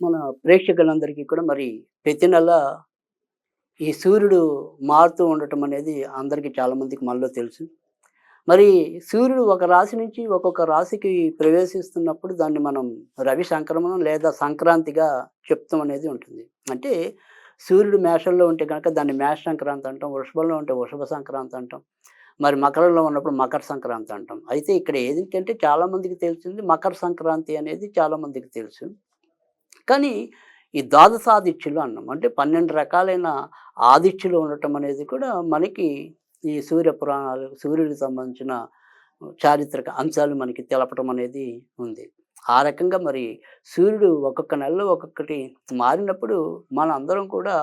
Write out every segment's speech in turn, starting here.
మన ప్రేక్షకులందరికీ కూడా మరి ప్రతి నెల ఈ సూర్యుడు మారుతూ ఉండటం అనేది అందరికీ చాలా మందికి మనలో తెలుసు. మరి సూర్యుడు ఒక రాశి నుంచి ఒక్కొక్క రాశికి ప్రవేశిస్తున్నప్పుడు దాన్ని మనం రవి సంక్రమణం లేదా సంక్రాంతిగా చెప్తాం అనేది ఉంటుంది. అంటే సూర్యుడు మేషంలో ఉంటే కనుక దాన్ని మేష సంక్రాంతి అంటాం వృషభంలో ఉంటే వృషభ సంక్రాంతి అంటాం మరి మకరంలో ఉన్నప్పుడు మకర సంక్రాంతి అంటాం. అయితే ఇక్కడ ఏదంటే చాలామందికి తెలిసింది మకర సంక్రాంతి అనేది చాలామందికి తెలుసు. కానీ ఈ ద్వాదశాదిత్యులు అన్నాం. అంటే పన్నెండు రకాలైన ఆదిత్యులు ఉండటం అనేది కూడా మనకి ఈ సూర్య పురాణాలు సూర్యుడికి సంబంధించిన చారిత్రక అంశాలు మనకి తెలపడం అనేది ఉంది. ఆ రకంగా మరి సూర్యుడు ఒక్కొక్క నెలలో ఒక్కొక్కటి మారినప్పుడు మన అందరం కూడా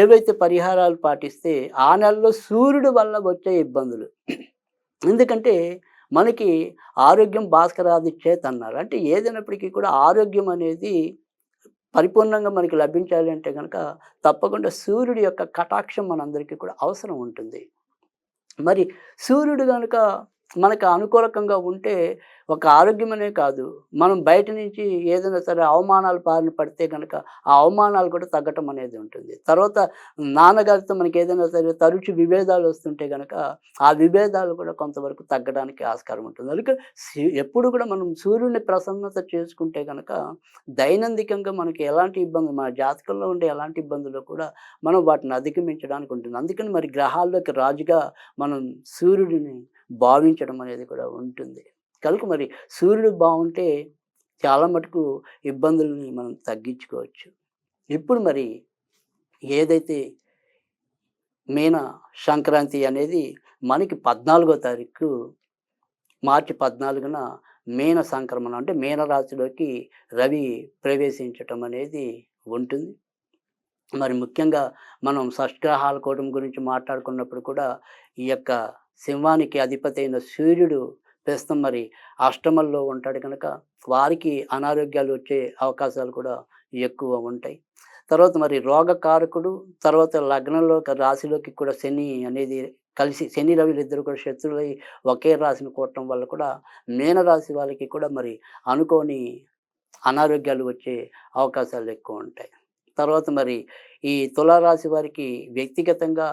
ఏవైతే పరిహారాలు పాటిస్తే ఆ నెలలో సూర్యుడు వల్ల వచ్చే ఇబ్బందులు. ఎందుకంటే మనకి ఆరోగ్యం భాస్కరాదిచ్చేత అన్నారు. అంటే ఏదైనప్పటికీ కూడా ఆరోగ్యం అనేది పరిపూర్ణంగా మనకి లభించాలి అంటే కనుక తప్పకుండా సూర్యుడి యొక్క కటాక్షం మనందరికీ కూడా అవసరం ఉంటుంది. మరి సూర్యుడు కనుక మనకు అనుకూలకంగా ఉంటే ఒక ఆరోగ్యమనే కాదు. మనం బయట నుంచి ఏదైనా సరే అవమానాలు బారిన పడితే కనుక ఆ అవమానాలు కూడా తగ్గటం అనేది ఉంటుంది. తర్వాత నాన్నగారితో మనకి ఏదైనా సరే తరచు విభేదాలు వస్తుంటే కనుక ఆ విభేదాలు కూడా కొంతవరకు తగ్గడానికి ఆస్కారం ఉంటుంది. అందుకే ఎప్పుడు కూడా మనం సూర్యుడిని ప్రసన్నత చేసుకుంటే కనుక దైనందికంగా మనకి ఎలాంటి ఇబ్బందులు మన జాతకంలో ఉండే ఎలాంటి ఇబ్బందులు కూడా మనం వాటిని అధిగమించడానికి ఉంటుంది. అందుకని మరి గ్రహాల్లోకి రాజుగా మనం సూర్యుడిని భావించడం అనేది కూడా ఉంటుంది. కనుక మరి సూర్యుడు బాగుంటే చాలా మటుకు ఇబ్బందులని మనం తగ్గించుకోవచ్చు. ఇప్పుడు మరి ఏదైతే మీన సంక్రాంతి అనేది మనకి పద్నాలుగో తారీఖు మార్చి పద్నాలుగున మీన సంక్రమణం అంటే మీనరాశిలోకి రవి ప్రవేశించటం అనేది ఉంటుంది. మరి ముఖ్యంగా మనం షష్గ్రహాల కూటమి గురించి మాట్లాడుకున్నప్పుడు కూడా ఈ యొక్క సింహానికి అధిపతి అయిన సూర్యుడు ప్రస్తుతం మరి అష్టమంలో ఉంటాడు కనుక వారికి అనారోగ్యాలు వచ్చే అవకాశాలు కూడా ఎక్కువ ఉంటాయి. తర్వాత మరి రోగకారకుడు తర్వాత లగ్నంలో రాశిలోకి కూడా శని అనేది కలిసి శని రవిలు ఇద్దరు కూడా శత్రువులై ఒకే రాశిని కూడటం వల్ల కూడా మీనరాశి వాళ్ళకి కూడా మరి అనుకోని అనారోగ్యాలు వచ్చే అవకాశాలు ఎక్కువ ఉంటాయి. తర్వాత మరి ఈ తులారాశి వారికి వ్యక్తిగతంగా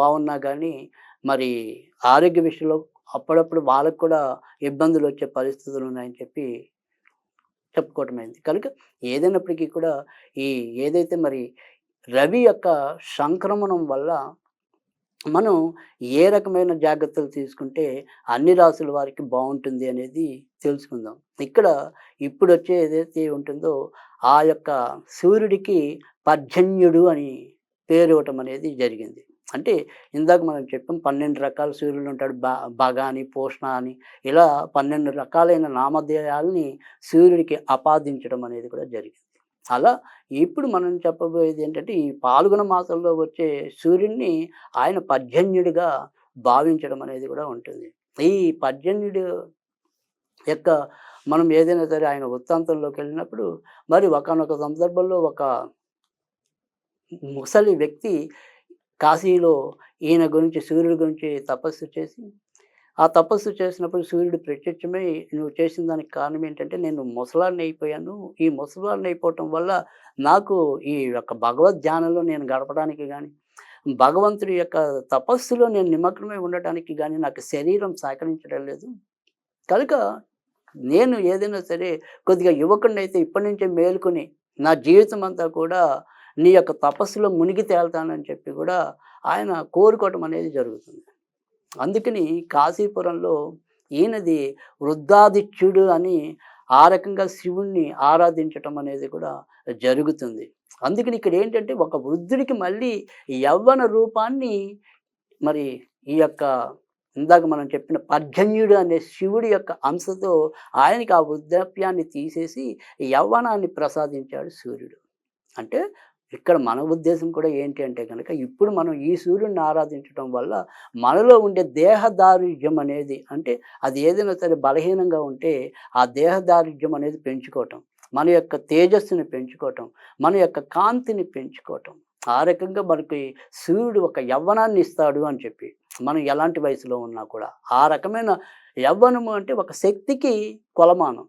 బాగున్నా కానీ మరి ఆరోగ్య విషయంలో అప్పుడప్పుడు వాళ్ళకు కూడా ఇబ్బందులు వచ్చే పరిస్థితులు ఉన్నాయని చెప్పి చెప్పుకోవటమైంది. కనుక ఏదైనప్పటికీ కూడా ఈ ఏదైతే మరి రవి యొక్క సంక్రమణం వల్ల మనం ఏ రకమైన జాగ్రత్తలు తీసుకుంటే అన్ని రాసుల వారికి బాగుంటుంది అనేది తెలుసుకుందాం. ఇక్కడ ఇప్పుడు వచ్చే ఏదైతే ఉంటుందో ఆ యొక్క సూర్యుడికి పర్జన్యుడు అని పేరు ఇవ్వటం అనేది జరిగింది. అంటే ఇందాక మనం చెప్పాం పన్నెండు రకాల సూర్యుడు ఉంటాడు. బా బగా అని పోషణ అని ఇలా పన్నెండు రకాలైన నామధేయాల్ని సూర్యుడికి ఆపాదించడం అనేది కూడా జరిగింది. అలా ఇప్పుడు మనం చెప్పబోయేది ఏంటంటే ఈ పాల్గొన మాసంలో వచ్చే సూర్యుడిని ఆయన పర్జన్యుడిగా భావించడం అనేది కూడా ఉంటుంది. ఈ పర్జన్యుడు యొక్క మనం ఏదైనా సరే ఆయన వృత్తాంతంలోకి వెళ్ళినప్పుడు మరి ఒకనొక సందర్భంలో ఒక ముసలి వ్యక్తి కాశీలో ఈయన గురించి సూర్యుడి గురించి తపస్సు చేసి ఆ తపస్సు చేసినప్పుడు సూర్యుడు ప్రత్యక్షమై నువ్వు చేసిన దానికి కారణం ఏంటంటే నేను ముసలాన్ని అయిపోయాను. ఈ ముసలాన్ని అయిపోవటం వల్ల నాకు ఈ యొక్క భగవద్ ధ్యానంలో నేను గడపడానికి కానీ భగవంతుడి యొక్క తపస్సులో నేను నిమగ్నమై ఉండటానికి కానీ నాకు శరీరం సహకరించడం లేదు. కనుక నేను ఏదైనా సరే కొద్దిగా యువకుడిని అయితే ఇప్పటి నుంచే మేలుకొని నా జీవితం అంతా కూడా నీ యొక్క తపస్సులో మునిగి తేలుతానని చెప్పి కూడా ఆయన కోరుకోవటం అనేది జరుగుతుంది. అందుకని కాశీపురంలో ఈయనది వృద్ధాదిత్యుడు అని ఆ రకంగా శివుణ్ణి ఆరాధించటం అనేది కూడా జరుగుతుంది. అందుకని ఇక్కడ ఏంటంటే ఒక వృద్ధుడికి మళ్ళీ యవ్వన రూపాన్ని మరి ఈ యొక్క ఇందాక మనం చెప్పిన పర్జన్యుడు అనే శివుడి యొక్క అంశతో ఆయనకి ఆ వృద్ధాప్యాన్ని తీసేసి యవ్వనాన్ని ప్రసాదించాడు సూర్యుడు. అంటే ఇక్కడ మన ఉద్దేశం కూడా ఏంటి అంటే కనుక ఇప్పుడు మనం ఈ సూర్యుడిని ఆరాధించడం వల్ల మనలో ఉండే దేహదారుఢ్యం అనేది అంటే అది ఏదైనా సరే బలహీనంగా ఉంటే ఆ దేహదారుఢ్యం అనేది పెంచుకోవటం మన యొక్క తేజస్సుని పెంచుకోవటం మన యొక్క కాంతిని పెంచుకోవటం. ఆ రకంగా మనకి సూర్యుడు ఒక యవ్వనాన్ని ఇస్తాడు అని చెప్పి మనం ఎలాంటి వయసులో ఉన్నా కూడా ఆ రకమైన యవ్వనము అంటే ఒక శక్తికి కొలమానం.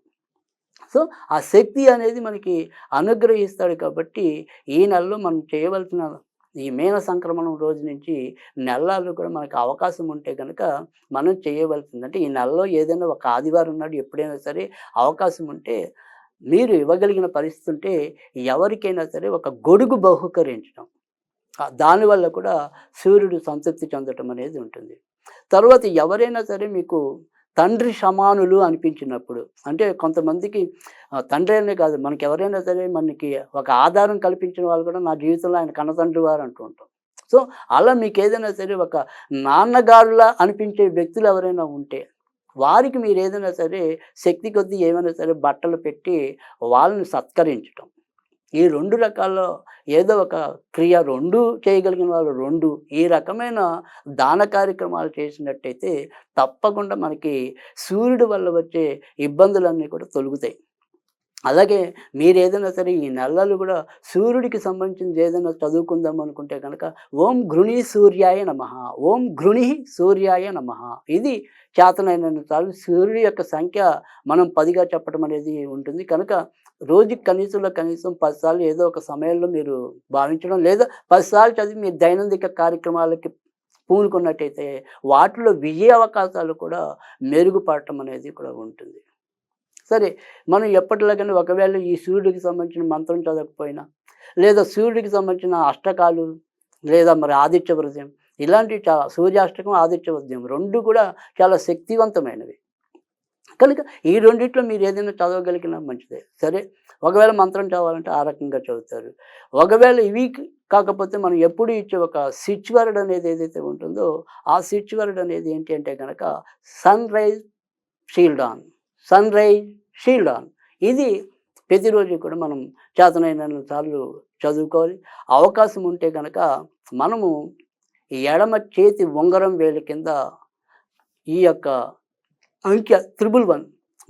సో ఆ శక్తి అనేది మనకి అనుగ్రహిస్తాడు కాబట్టి ఈ నెలలో మనం చేయవలసిన ఈ మీన సంక్రమణం రోజు నుంచి నెలలు కూడా మనకు అవకాశం ఉంటే కనుక మనం చేయవలసింది. అంటే ఈ నెలలో ఏదైనా ఒక ఆదివారం నాడు ఎప్పుడైనా సరే అవకాశం ఉంటే మీరు ఇవ్వగలిగిన పరిస్థితి ఉంటే ఎవరికైనా సరే ఒక గొడుగు బహుకరించడం. దానివల్ల కూడా సూర్యుడు సంతృప్తి చెందటం అనేది ఉంటుంది. తర్వాత ఎవరైనా సరే మీకు తండ్రి సమానులు అనిపించినప్పుడు అంటే కొంతమందికి తండ్రి అనే కాదు మనకి ఎవరైనా సరే మనకి ఒక ఆధారం కల్పించిన వాళ్ళు కూడా నా జీవితంలో ఆయన కన్నతండ్రి వారు అంటూ ఉంటాం సో అలా మీకు ఏదైనా సరే ఒక నాన్నగారులా అనిపించే వ్యక్తులు ఎవరైనా ఉంటే వారికి మీరు ఏదైనా సరే శక్తి కొద్దీ ఏమైనా సరే బట్టలు పెట్టి వాళ్ళని సత్కరించటం. ఈ రెండు రకాల్లో ఏదో ఒక క్రియ రెండు చేయగలిగిన వాళ్ళు రెండు. ఈ రకమైన దాన కార్యక్రమాలు చేసినట్టయితే తప్పకుండా మనకి సూర్యుడి వల్ల వచ్చే ఇబ్బందులన్నీ కూడా తొలుగుతాయి. అలాగే మీరు ఏదైనా సరే ఈ నెలలు కూడా సూర్యుడికి సంబంధించింది ఏదైనా చదువుకుందాం అనుకుంటే కనుక ఓం ఘృణి సూర్యాయ నమ ఓం ఘృణి సూర్యాయ నమ. ఇది చేతనైన సూర్యుడి యొక్క సంఖ్య మనం పదిగా చెప్పడం అనేది ఉంటుంది. కనుక రోజుకి కనీసంలో కనీసం పదిసార్లు ఏదో ఒక సమయంలో మీరు భావించడం లేదా పదిసార్లు చదివి మీ దైనందిక కార్యక్రమాలకి పూనుకున్నట్టయితే వాటిలో విజయ అవకాశాలు కూడా మెరుగుపడటం అనేది కూడా ఉంటుంది. సరే మనం ఎప్పటిలాగానే ఒకవేళ ఈ సూర్యుడికి సంబంధించిన మంత్రం చదవకపోయినా లేదా సూర్యుడికి సంబంధించిన అష్టకాలు లేదా మరి ఆదిత్య వృద్యం ఇలాంటి చాలా సూర్యాష్టకం ఆదిత్య వృద్యం రెండు కూడా చాలా శక్తివంతమైనవి. కనుక ఈ రెండిట్లో మీరు ఏదైనా చదవగలిగినా మంచిదే. సరే ఒకవేళ మంత్రం చదవాలంటే ఆ రకంగా చదువుతారు. ఒకవేళ ఇవి కాకపోతే మనం ఎప్పుడు ఇచ్చే ఒక స్విచ్ వర్డ్ అనేది ఏదైతే ఉంటుందో ఆ స్విచ్ వర్డ్ అనేది ఏంటి అంటే కనుక sunrise shield on. Sunrise shield on. ఇది ప్రతిరోజు కూడా మనం చేతనైన సార్లు చదువుకోవాలి. అవకాశం ఉంటే కనుక మనము ఈ ఎడమ చేతి ఉంగరం వేలు కింద ఈ యొక్క అంకె త్రిబుల్ వన్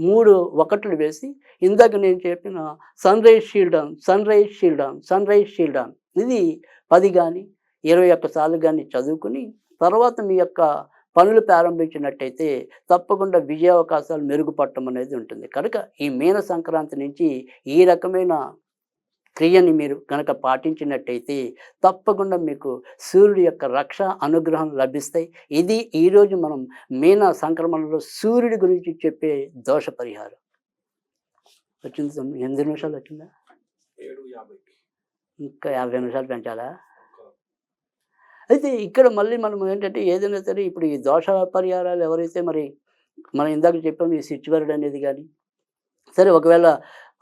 మూడు ఒకట్లు వేసి ఇందాక నేను చెప్పిన sunrise shield on sunrise shield on sunrise shield on. ఇది పది కానీ ఇరవై ఒక్క సార్లు కానీ చదువుకుని తర్వాత మీ యొక్క పనులు ప్రారంభించినట్టయితే తప్పకుండా విజయ అవకాశాలు మెరుగుపడటం అనేది ఉంటుంది. కనుక ఈ మీన సంక్రాంతి నుంచి ఈ రకమైన క్రియని మీరు కనుక పాటించినట్టయితే తప్పకుండా మీకు సూర్యుడి యొక్క రక్ష అనుగ్రహం లభిస్తాయి. ఇది ఈరోజు మనం మీన సంక్రమణలో సూర్యుడి గురించి చెప్పే దోష పరిహారం. వచ్చింది ఎనిమిది నిమిషాలు వచ్చిందా? ఇంకా యాభై నిమిషాలు పెంచాలా? అయితే ఇక్కడ మళ్ళీ మనం ఏంటంటే ఏదైనా సరే ఇప్పుడు ఈ దోష పరిహారాలు ఎవరైతే మరి మనం ఇందాక చెప్పాం ఈ సిచ్యువరుడు అనేది కానీ సరే ఒకవేళ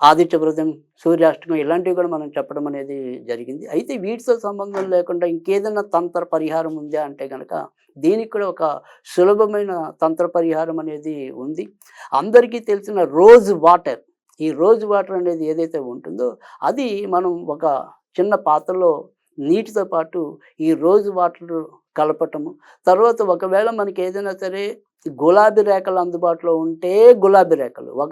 ఆదిత్య వ్రతం సూర్యాష్టకం ఇలాంటివి కూడా మనం చెప్పడం అనేది జరిగింది. అయితే వీటితో సంబంధం లేకుండా ఇంకేదైనా తంత్ర పరిహారం ఉందా అంటే కనుక దీనికి కూడా ఒక సులభమైన తంత్ర పరిహారం అనేది ఉంది. అందరికీ తెలిసిన రోజ్ వాటర్ ఈ రోజ్ వాటర్ అనేది ఏదైతే ఉంటుందో అది మనం ఒక చిన్న పాత్రలో నీటితో పాటు ఈ రోజు వాటర్ కలపటము. తర్వాత ఒకవేళ మనకి ఏదైనా సరే గులాబీ రేఖలు అందుబాటులో ఉంటే గులాబీ రేఖలు. ఒక